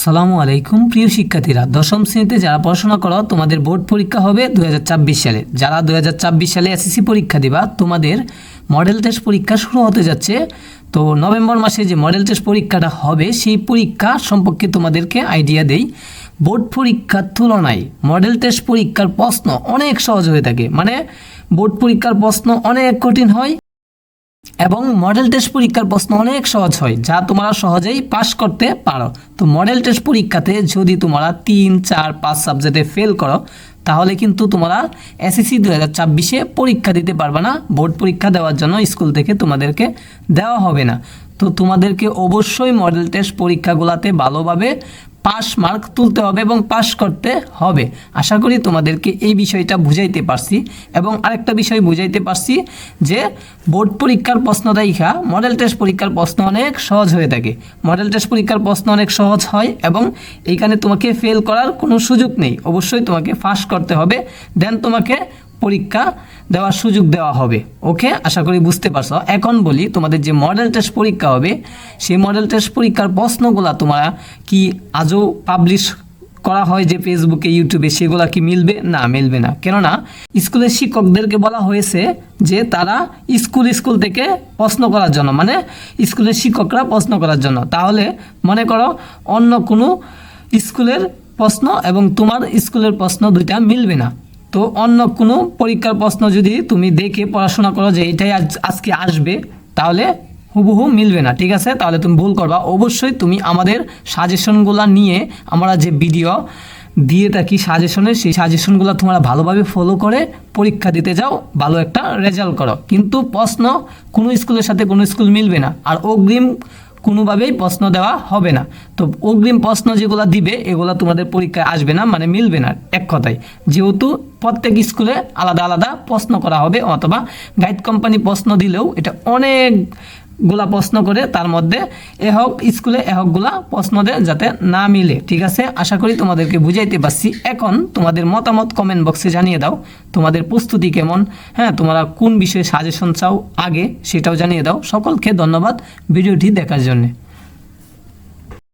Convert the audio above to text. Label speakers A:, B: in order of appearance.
A: আসসালামু আলাইকুম, প্রিয় শিক্ষার্থীরা। দশম শ্রেণীতে যারা পড়াশোনা করো, তোমাদের বোর্ড পরীক্ষা হবে দু সালে। যারা দু সালে এসএসসি পরীক্ষা দিবা, তোমাদের মডেল টেস্ট পরীক্ষা শুরু হতে যাচ্ছে। তো নভেম্বর মাসে যে মডেল টেস্ট পরীক্ষাটা হবে, সেই পরীক্ষা সম্পর্কে তোমাদেরকে আইডিয়া দেই। বোর্ড পরীক্ষার তুলনায় মডেল টেস্ট পরীক্ষার প্রশ্ন অনেক সহজ হয়ে থাকে। মানে বোর্ড পরীক্ষার প্রশ্ন অনেক কঠিন হয়। এবং মডেল টেস্ট পরীক্ষার প্রশ্ন অনেক সহজ হয়, যা তোমরা সহজেই পাশ করতে পারো। তো মডেল টেস্ট পরীক্ষাতে যদি তোমরা তিন, চার, পাঁচ সাবজেক্টে ফেল করো, তাহলে কিন্তু তোমরা এসএসসি দু হাজার ছাব্বিশে পরীক্ষা দিতে পারবে না। বোর্ড পরীক্ষা দেওয়ার জন্য স্কুল থেকে তোমাদেরকে দেওয়া হবে না। তো তোমাদেরকে অবশ্যই মডেল টেস্ট পরীক্ষাগুলোতে ভালোভাবে পাস মার্ক তুলতে হবে এবং পাস করতে হবে। আশা করি তোমাদেরকে এই বিষয়টা বুঝাইতে পারছি এবং আরেকটা বিষয় বুঝাইতে পারছি যে বোর্ড পরীক্ষার প্রশ্ন দেখা মডেল টেস্ট পরীক্ষার প্রশ্ন অনেক সহজ হয়ে থাকে। মডেল টেস্ট পরীক্ষার প্রশ্ন অনেক সহজ হয় এবং এইখানে তোমাকে ফেল করার কোনো সুযোগ নেই। অবশ্যই তোমাকে পাস করতে হবে। দেন তোমাকে পরীক্ষা দেওয়ার সুযোগ দেওয়া হবে। ওকে? আশা করি বুঝতে পারছ। এখন বলি, তোমাদের যে মডেল টেস্ট পরীক্ষা হবে, সেই মডেল টেস্ট পরীক্ষার প্রশ্নগুলা তোমরা কি আজও পাবলিশ করা হয় যে ফেসবুকে ইউটিউবে সেগুলা কি মিলবে? না মিলবে না। কেননা, স্কুলের শিক্ষকদেরকে বলা হয়েছে যে তারা স্কুল স্কুল থেকে প্রশ্ন করার জন্য মানে স্কুলের শিক্ষকরা প্রশ্ন করার জন্য। তাহলে মনে করো, অন্য কোনো স্কুলের প্রশ্ন এবং তোমার স্কুলের প্রশ্ন দুইটা মিলবে না। তো অন্য কোনো পরীক্ষার প্রশ্ন যদি তুমি দেখে পড়াশোনা করো যে এটাই আজ আজকে আসবে, তাহলে হুবহু মিলবে না, ঠিক আছে? তাহলে তুমি ভুল করবা। অবশ্যই তুমি আমাদের সাজেশনগুলো নিয়ে আমরা যে ভিডিও দিয়ে থাকি সাজেশনের সেই সাজেশনগুলো তোমরা ভালোভাবে ফলো করে পরীক্ষা দিতে যাও, ভালো একটা রেজাল্ট করো। কিন্তু প্রশ্ন কোনো স্কুলের সাথে কোনো স্কুল মিলবে না। আর অগ্রিম কোনোভাবেই প্রশ্ন দেওয়া হবে না। তো অগ্রিম প্রশ্ন যেগুলো দিবে, এগুলো তোমাদের পরীক্ষায় আসবে না মানে মিলবে না এক কথায়। যেহেতু প্রত্যেক স্কুলে আলাদা আলাদা প্রশ্ন করা হবে, অথবা গাইড কোম্পানি প্রশ্ন দিলেও এটা অনেক গুলা প্রশ্ন করে তার মধ্যে এহক স্কুলে এহকগুলা প্রশ্ন দেয় যাতে না মিলে, ঠিক আছে? আশা করি তোমাদেরকে বুঝাইতে পারছি। এখন তোমাদের মতামত কমেন্ট বক্সে জানিয়ে দাও। তোমাদের প্রস্তুতি কেমন? হ্যাঁ তোমরা কোন বিষয়ে সাজেশন চাও আগে সেটাও জানিয়ে দাও। সকলকে ধন্যবাদ ভিডিওটি দেখার জন্যে।